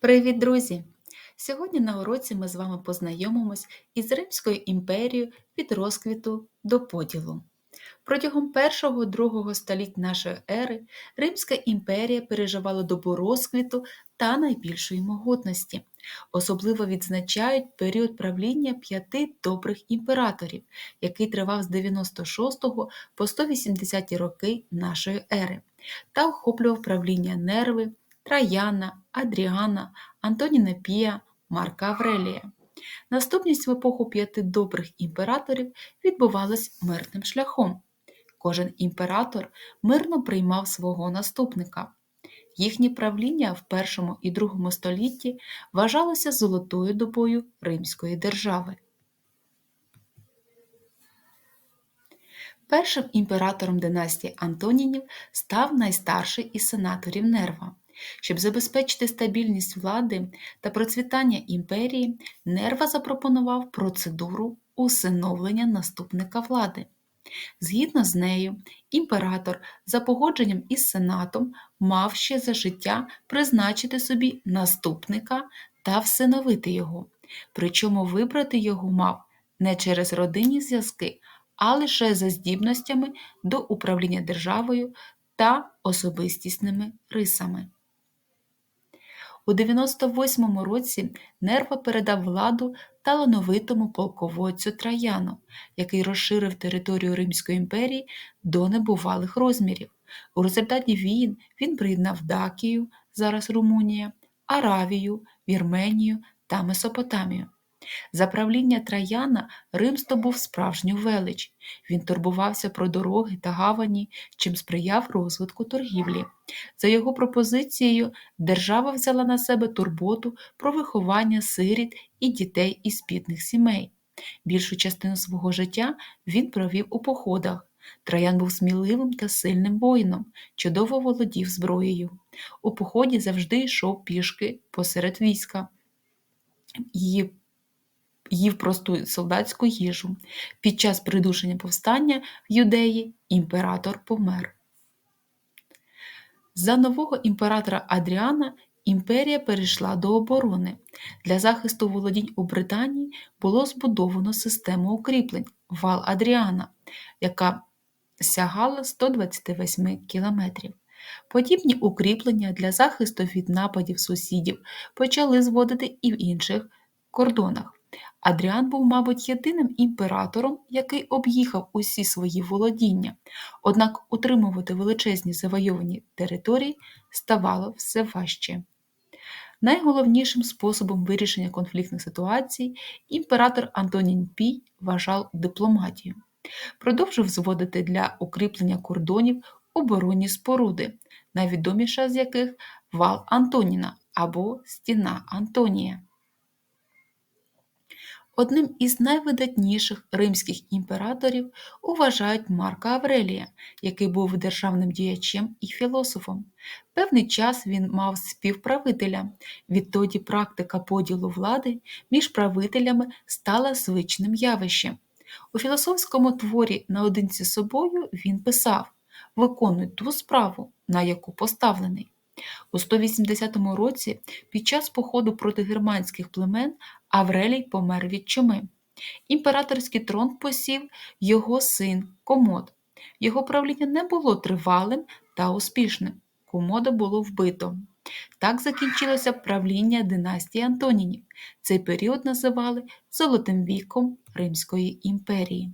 Привіт, друзі! Сьогодні на уроці ми з вами познайомимось із Римською імперією від розквіту до поділу. Протягом першого-другого століть нашої ери Римська імперія переживала добу розквіту та найбільшої могутності. Особливо відзначають період правління п'яти добрих імператорів, який тривав з 96 по 180 роки нашої ери, та охоплював правління Нерви. Траяна, Адріана, Антоніна Пія, Марка Аврелія. Наступність в епоху п'яти добрих імператорів відбувалась мирним шляхом. Кожен імператор мирно приймав свого наступника. Їхнє правління в першому і другому столітті вважалося золотою добою Римської держави. Першим імператором династії Антонінів став найстарший із сенаторів Нерва. Щоб забезпечити стабільність влади та процвітання імперії, Нерва запропонував процедуру усиновлення наступника влади. Згідно з нею, імператор за погодженням із сенатом мав ще за життя призначити собі наступника та всиновити його, причому вибрати його мав не через родинні зв'язки, а лише за здібностями до управління державою та особистісними рисами. У 98-му році Нерва передав владу талановитому полководцю Траяну, який розширив територію Римської імперії до небувалих розмірів. У результаті війн він приєднав Дакію, зараз Румунія, Аравію, Вірменію та Месопотамію. За правління Траяна Рим здобув справжню велич. Він турбувався про дороги та гавані, чим сприяв розвитку торгівлі. За його пропозицією, держава взяла на себе турботу про виховання сиріт і дітей із бідних сімей. Більшу частину свого життя він провів у походах. Траян був сміливим та сильним воїном, чудово володів зброєю. У поході завжди йшов пішки посеред війська. Її їв просту солдатську їжу. Під час придушення повстання в юдеї імператор помер. За нового імператора Адріана імперія перейшла до оборони. Для захисту володінь у Британії було збудовано систему укріплень вал Адріана, яка сягала 128 кілометрів. Подібні укріплення для захисту від нападів сусідів почали зводити і в інших кордонах. Адріан був, мабуть, єдиним імператором, який об'їхав усі свої володіння, однак утримувати величезні завойовані території ставало все важче. Найголовнішим способом вирішення конфліктних ситуацій імператор Антонін Пій вважав дипломатію, продовжив зводити для укріплення кордонів оборонні споруди, найвідоміша з яких вал Антоніна або Стіна Антонія. Одним із найвидатніших римських імператорів вважають Марка Аврелія, який був державним діячем і філософом. Певний час він мав співправителя. Відтоді практика поділу влади між правителями стала звичним явищем. У філософському творі наодинці з собою він писав Виконуй ту справу, на яку поставлений. У 180 році під час походу проти германських племен Аврелій помер від чуми. Імператорський трон посів його син Комод. Його правління не було тривалим та успішним. Комода було вбито. Так закінчилося правління династії Антонінів. Цей період називали Золотим віком Римської імперії.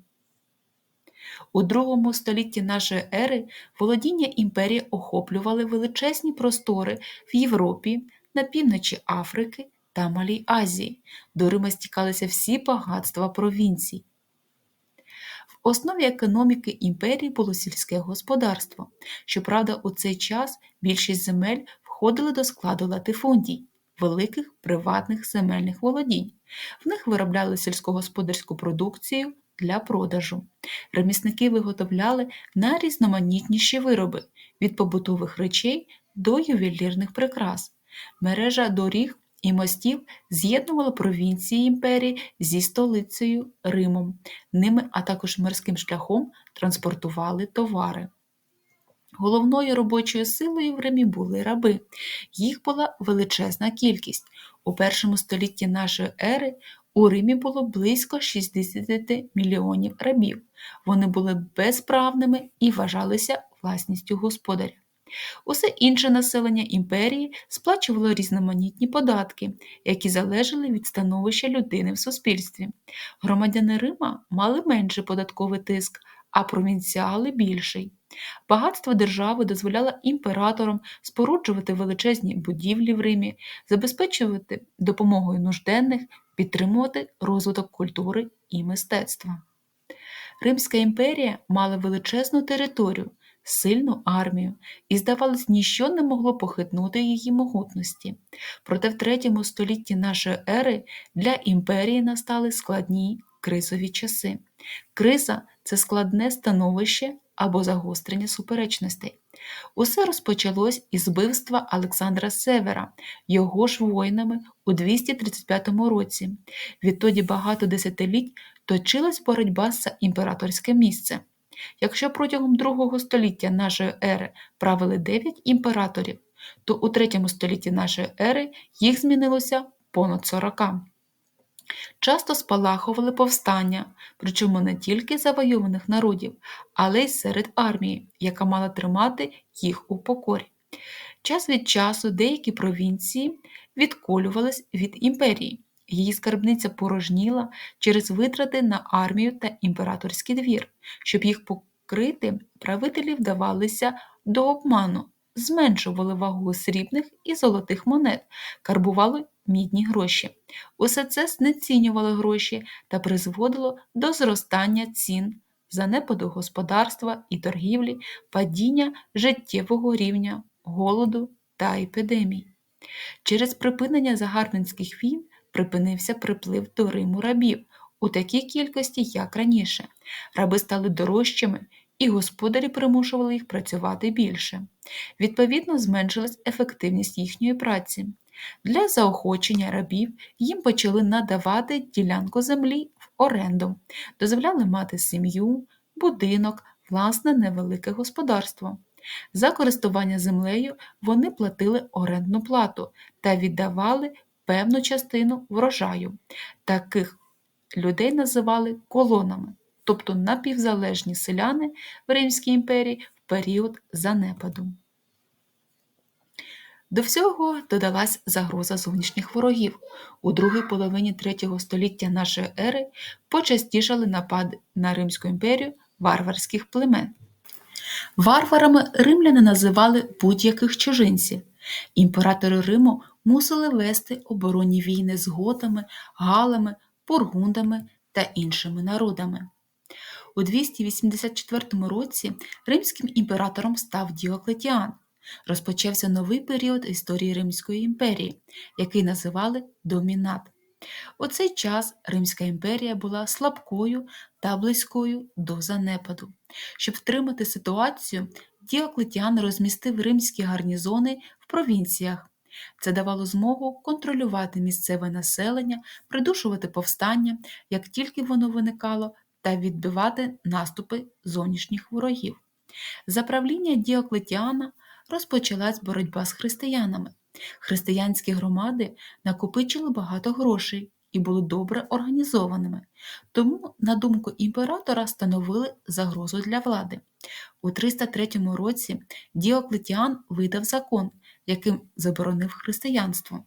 У другому столітті нашої ери володіння імперії охоплювали величезні простори в Європі, на півночі Африки та Малій Азії, до Рима стікалися всі багатства провінцій. В основі економіки імперії було сільське господарство. Щоправда, у цей час більшість земель входили до складу латифундій, великих приватних земельних володінь. В них виробляли сільськогосподарську продукцію для продажу. Ремісники виготовляли найрізноманітніші вироби від побутових речей до ювелірних прикрас. Мережа доріг і мостів з'єднувала провінції імперії зі столицею Римом. Ними, а також морським шляхом транспортували товари. Головною робочою силою в Римі були раби. Їх була величезна кількість. У першому столітті нашої ери у Римі було близько 60 мільйонів рабів. Вони були безправними і вважалися власністю господаря. Усе інше населення імперії сплачувало різноманітні податки, які залежали від становища людини в суспільстві. Громадяни Рима мали менший податковий тиск, а провінціали більший. Багатство держави дозволяло імператорам споруджувати величезні будівлі в Римі, забезпечувати допомогою нужденних, підтримувати розвиток культури і мистецтва. Римська імперія мала величезну територію, сильну армію, і, здавалось, ніщо не могло похитнути її могутності. Проте в третьому столітті нашої ери для імперії настали складні кризові часи. Криза це складне становище або загострення суперечностей. Усе розпочалось із вбивства Олександра Севера, його ж воїнами у 235 році. Відтоді багато десятиліть точилась боротьба за імператорське місце. Якщо протягом другого століття нашої ери правили 9 імператорів, то у третьому столітті нашої ери їх змінилося понад 40. Часто спалахували повстання, причому не тільки завойованих народів, але й серед армії, яка мала тримати їх у покорі. Час від часу деякі провінції відколювались від імперії, її скарбниця порожніла через витрати на армію та імператорський двір. Щоб їх покрити, правителі вдавалися до обману, зменшували вагу срібних і золотих монет, карбували мідні гроші. Усе це знецінювало гроші та призводило до зростання цін, занепаду господарства і торгівлі, падіння життєвого рівня, голоду та епідемій. Через припинення загарбницьких війн припинився приплив до Риму рабів у такій кількості, як раніше. Раби стали дорожчими, і господарі примушували їх працювати більше. Відповідно, зменшилась ефективність їхньої праці. Для заохочення рабів їм почали надавати ділянку землі в оренду, дозволяли мати сім'ю, будинок, власне невелике господарство. За користування землею вони платили орендну плату та віддавали певну частину врожаю. Таких людей називали колонами, тобто напівзалежні селяни в Римській імперії в період занепаду. До всього додалась загроза зовнішніх ворогів. У другій половині третього століття нашої ери почастішали напади на Римську імперію варварських племен. Варварами римляни називали будь-яких чужинців. Імператори Риму мусили вести оборонні війни з готами, галами, бургундами та іншими народами. У 284 році римським імператором став Діоклетіан. Розпочався новий період історії Римської імперії, який називали Домінат. У цей час Римська імперія була слабкою та близькою до занепаду. Щоб втримати ситуацію, Діоклетіан розмістив римські гарнізони в провінціях. Це давало змогу контролювати місцеве населення, придушувати повстання, як тільки воно виникало, та відбивати наступи зовнішніх ворогів. За правління Діоклетіана розпочалась боротьба з християнами. Християнські громади накопичили багато грошей і були добре організованими, тому, на думку імператора, становили загрозу для влади. У 303 році Діоклетіан видав закон, яким заборонив християнство.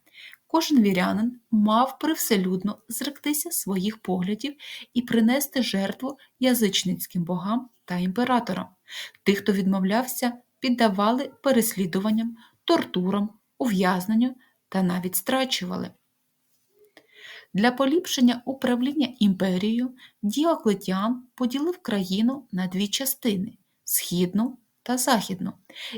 Кожен вірянин мав привселюдно зректися своїх поглядів і принести жертву язичницьким богам та імператорам. Тих, хто відмовлявся, піддавали переслідуванням, тортурам, ув'язненню та навіть страчували. Для поліпшення управління імперією Діоклетіан поділив країну на дві частини східну та західну,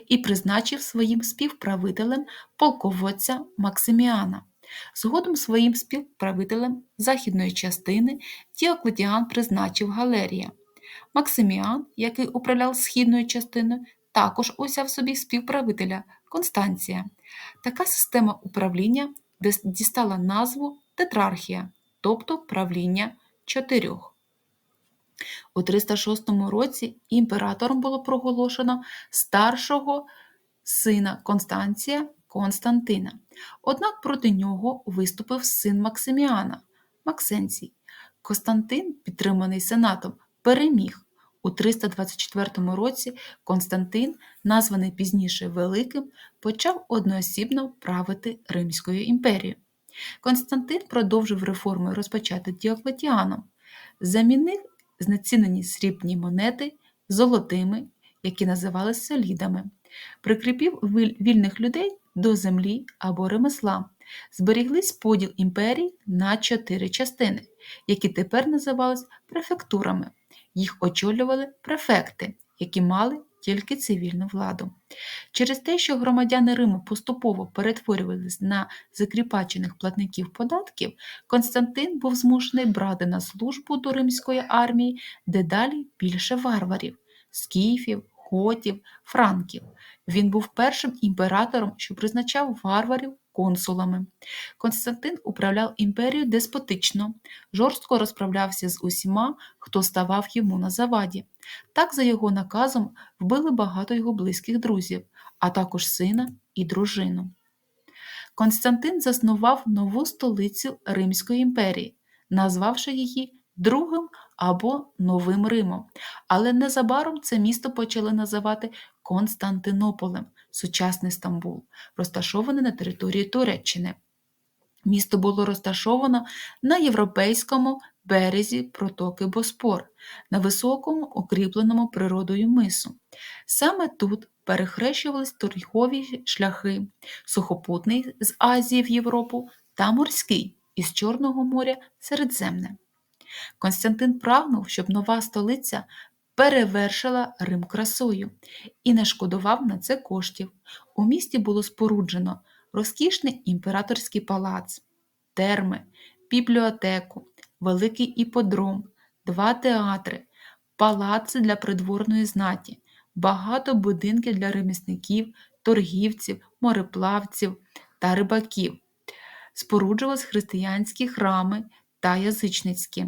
і призначив своїм співправителем полководця Максиміана. Згодом своїм співправителем західної частини Діоклетіан призначив Галерія. Максиміан, який управляв східною частиною, також узяв собі співправителя Констанція. Така система управління дістала назву тетрархія, тобто правління чотирьох. У 306 році імператором було проголошено старшого сина Констанція Константина. Однак проти нього виступив син Максиміана Максенцій. Константин, підтриманий сенатом, переміг. У 324 році Константин, названий пізніше Великим, почав одноосібно правити Римською імперією. Константин продовжив реформи розпочати Діоклетіаном, замінив знецінені срібні монети золотими, які називалися лідами, прикріпів вільних людей до землі або ремесла, зберіглись поділ імперії на чотири частини, які тепер називались префектурами. Їх очолювали префекти, які мали тільки цивільну владу. Через те, що громадяни Риму поступово перетворювалися на закріпачених платників податків, Константин був змушений брати на службу до римської армії дедалі більше варварів скіфів, готів, франків. Він був першим імператором, що призначав варварів консулами. Константин управляв імперією деспотично, жорстко розправлявся з усіма, хто ставав йому на заваді. Так, за його наказом, вбили багато його близьких друзів, а також сина і дружину. Константин заснував нову столицю Римської імперії, назвавши її Другим або Новим Римом, але незабаром це місто почали називати Константинополем, сучасний Стамбул, розташований на території Туреччини. Місто було розташовано на європейському березі протоки Боспор, на високому, укріпленому природою мису. Саме тут перехрещувались торгові шляхи, сухопутний з Азії в Європу та морський із Чорного моря Середземне. Константин прагнув, щоб нова столиця перевершила Рим красою і не шкодував на це коштів. У місті було споруджено розкішний імператорський палац, терми, бібліотеку, великий іподром, два театри, палаци для придворної знаті, багато будинків для ремісників, торгівців, мореплавців та рибаків. Споруджувались християнські храми та язичницькі.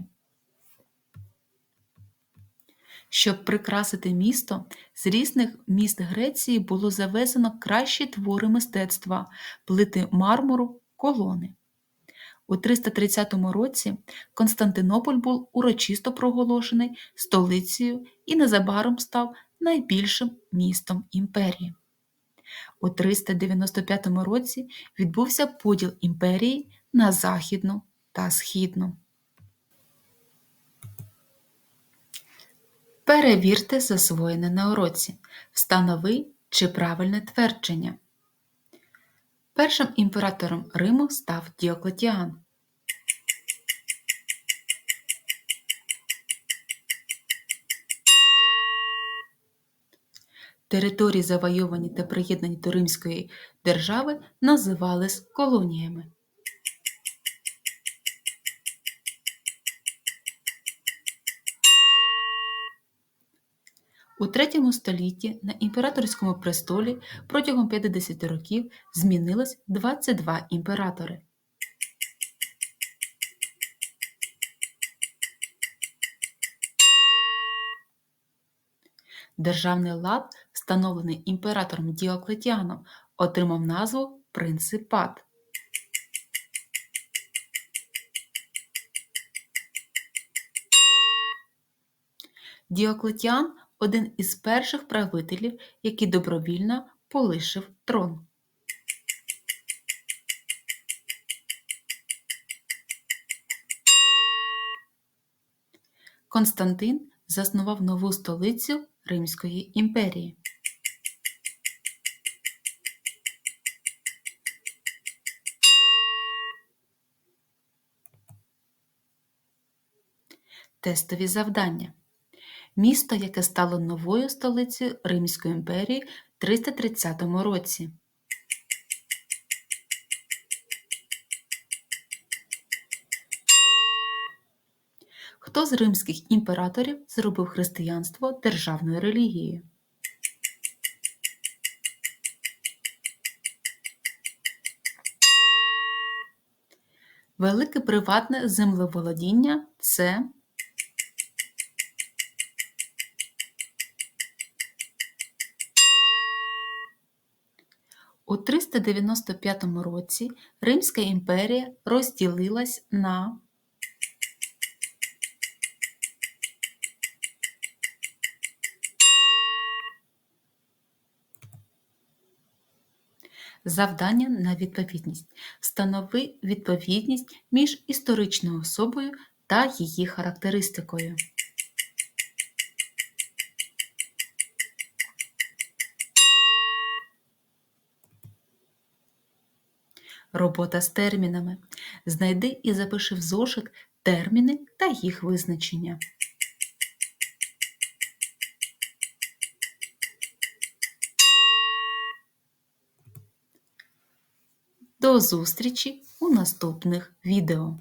Щоб прикрасити місто, з різних міст Греції було завезено кращі твори мистецтва, плити мармуру, колони. У 330 році Константинополь був урочисто проголошений столицею і незабаром став найбільшим містом імперії. У 395 році відбувся поділ імперії на західну та східну. Перевірте засвоєне на уроці. Встанови, чи правильне твердження. Першим імператором Риму став Діоклетіан. Території, завойовані та приєднані до Римської держави, називались колоніями. У III столітті на імператорському престолі протягом 50 років змінилось 22 імператори. Державний лад, встановлений імператором Діоклетіаном, отримав назву принципат. Діоклетіан один із перших правителів, який добровільно полишив трон. Константин заснував нову столицю Римської імперії. Тестові завдання місто, яке стало новою столицею Римської імперії в 330 році. Хто з римських імператорів зробив християнство державною релігією? Велике приватне землеволодіння це У 395 році Римська імперія розділилась на Завдання на відповідність. Встанови відповідність між історичною особою та її характеристикою. Робота з термінами. Знайди і запиши в зошит терміни та їх визначення. До зустрічі у наступних відео!